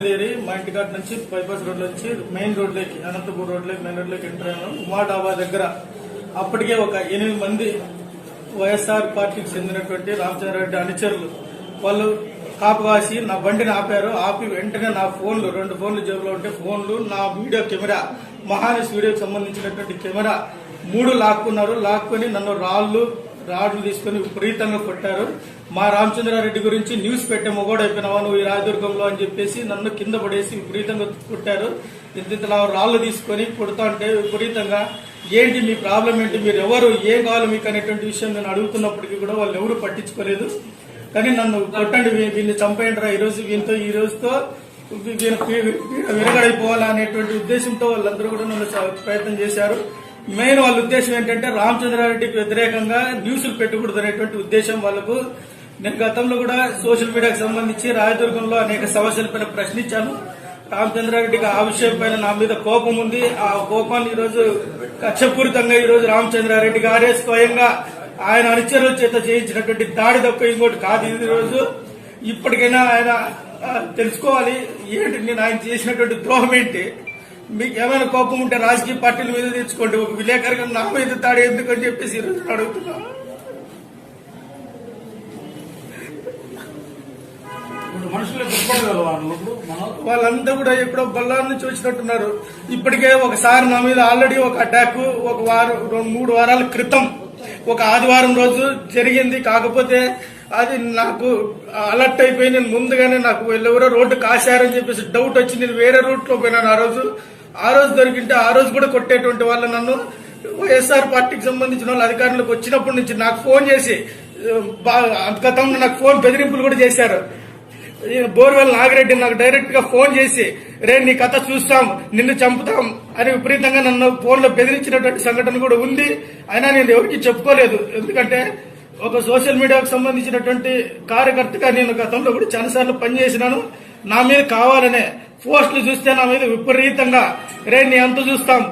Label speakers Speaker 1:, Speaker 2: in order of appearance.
Speaker 1: బయలుదేరి మా ఇంటి కాడ నుంచి బైపాస్ రోడ్ నుంచి మెయిన్ రోడ్లోకి అనంతపూర్ రోడ్లోకి మెయిన్ రోడ్లోకి ఎంటర్ అయ్యాను ఉమా డాబా దగ్గర అప్పటికే ఒక ఎనిమిది మంది వైఎస్ఆర్ పార్టీకి చెందినటువంటి రామచంద్రారెడ్డి అనుచరులు వాళ్ళు కాపు కాసి నా బండిని ఆపారు. ఆపి వెంటనే నా ఫోన్లు రెండు ఫోన్లు జేబులో ఉంటే ఫోన్లు నా వీడియో కెమెరా మహానస్ వీడియోకి సంబంధించినటువంటి కెమెరా మూడు లాక్కున్నారు. లాక్కొని నన్ను రాళ్ళు రాడ్లు తీసుకొని విపరీతంగా కొట్టారు. మా రామచంద్రారెడ్డి గురించి న్యూస్ పెట్టే మొగోడు అయిపోయినావా నువ్వు ఈ రాజదుర్గంలో అని చెప్పేసి నన్ను కింద పడేసి విపరీతంగా కొట్టారు. ఇంతలా రాళ్ళు తీసుకొని కొడుతా ఉంటే విపరీతంగా ఏంటి మీ ప్రాబ్లం ఏంటి? మీరు ఎవరు? ఏం కావాలి మీకు? అనేటువంటి విషయం నేను అడుగుతున్నప్పటికీ కూడా వాళ్ళు ఎవరు పట్టించుకోలేదు. కానీ నన్ను కొట్టండి వీ- వీళ్ళని చంపేయండి రా ఈ రోజు వీళ్ళతో ఈ రోజుతో విరగడైపోవాలా అనేటువంటి ఉద్దేశంతో వాళ్ళందరూ కూడా నన్ను ప్రయత్నం చేశారు. మెయిన్ వాళ్ళ ఉద్దేశం ఏంటంటే రామచంద్రారెడ్డికి వ్యతిరేకంగా న్యూస్లు పెట్టకూడదు అనేటువంటి ఉద్దేశం వాళ్ళకు. నేను గతంలో కూడా సోషల్ మీడియాకు సంబంధించి రాయదుర్గంలో అనేక సమస్యలపైన ప్రశ్నించాను. రామచంద్రారెడ్డికి ఆ విషయం పైన నా మీద కోపం ఉంది. ఆ కోపాన్ని ఈరోజు కక్షపూరితంగా ఈ రోజు రామచంద్రారెడ్డి గారే స్వయంగా ఆయన అనుచరుల చేత చేయించినటువంటి దాడి తప్ప ఇంకోటి కాదు ఇది రోజు ఇప్పటికైనా ఆయన తెలుసుకోవాలి. ఏంటి నేను ఆయన చేసినటువంటి ద్రోహం ఏంటి? మీకు ఏమైనా కోపం ఉంటే రాజకీయ పార్టీల మీద తెచ్చుకోండి. ఒక విలేకరుగా నా మీద దాడి ఎందుకు అని చెప్పేసి ఈ రోజు అడుగుతున్నా. వాళ్ళంతా కూడా ఎప్పుడో బల్లార్ నుంచి వచ్చినట్టున్నారు. ఇప్పటికే ఒకసారి నా మీద ఆల్రెడీ ఒక అటాక్ ఒక వారం రెండు మూడు వారాల క్రితం ఒక ఆదివారం రోజు జరిగింది. కాకపోతే అది నాకు అలర్ట్ అయిపోయి నేను ముందుగానే నాకు ఎవరో రోడ్డు కాశారని చెప్పేసి డౌట్ వచ్చి నేను వేరే రూట్లో పోయినాను ఆ రోజు. ఆ రోజు దొరికింటే ఆ రోజు కూడా కొట్టేటువంటి వాళ్ళు నన్ను. వైఎస్ఆర్ పార్టీకి సంబంధించిన వాళ్ళు అధికారంలోకి వచ్చినప్పటి నుంచి నాకు ఫోన్ చేసి బా- గతంలో నాకు ఫోన్ బెదిరింపులు కూడా చేశారు. బోర్వెల్ నాగిరెడ్డి నాకు డైరెక్ట్గా ఫోన్ చేసి రే నీ కథ చూస్తాం నిన్ను చంపుతాం అని విపరీతంగా నన్ను ఫోన్లో బెదిరించినటువంటి సంఘటన కూడా ఉంది. అయినా నేను ఎవరికి చెప్పుకోలేదు. ఎందుకంటే ఒక సోషల్ మీడియాకు సంబంధించినటువంటి కార్యకర్తగా నేను గతంలో కూడా చాలాసార్లు పనిచేసినాను. నా మీద కావాలనే పోస్టులు చూస్తే నా మీద విపరీతంగా రే నీ అంత చూస్తాం.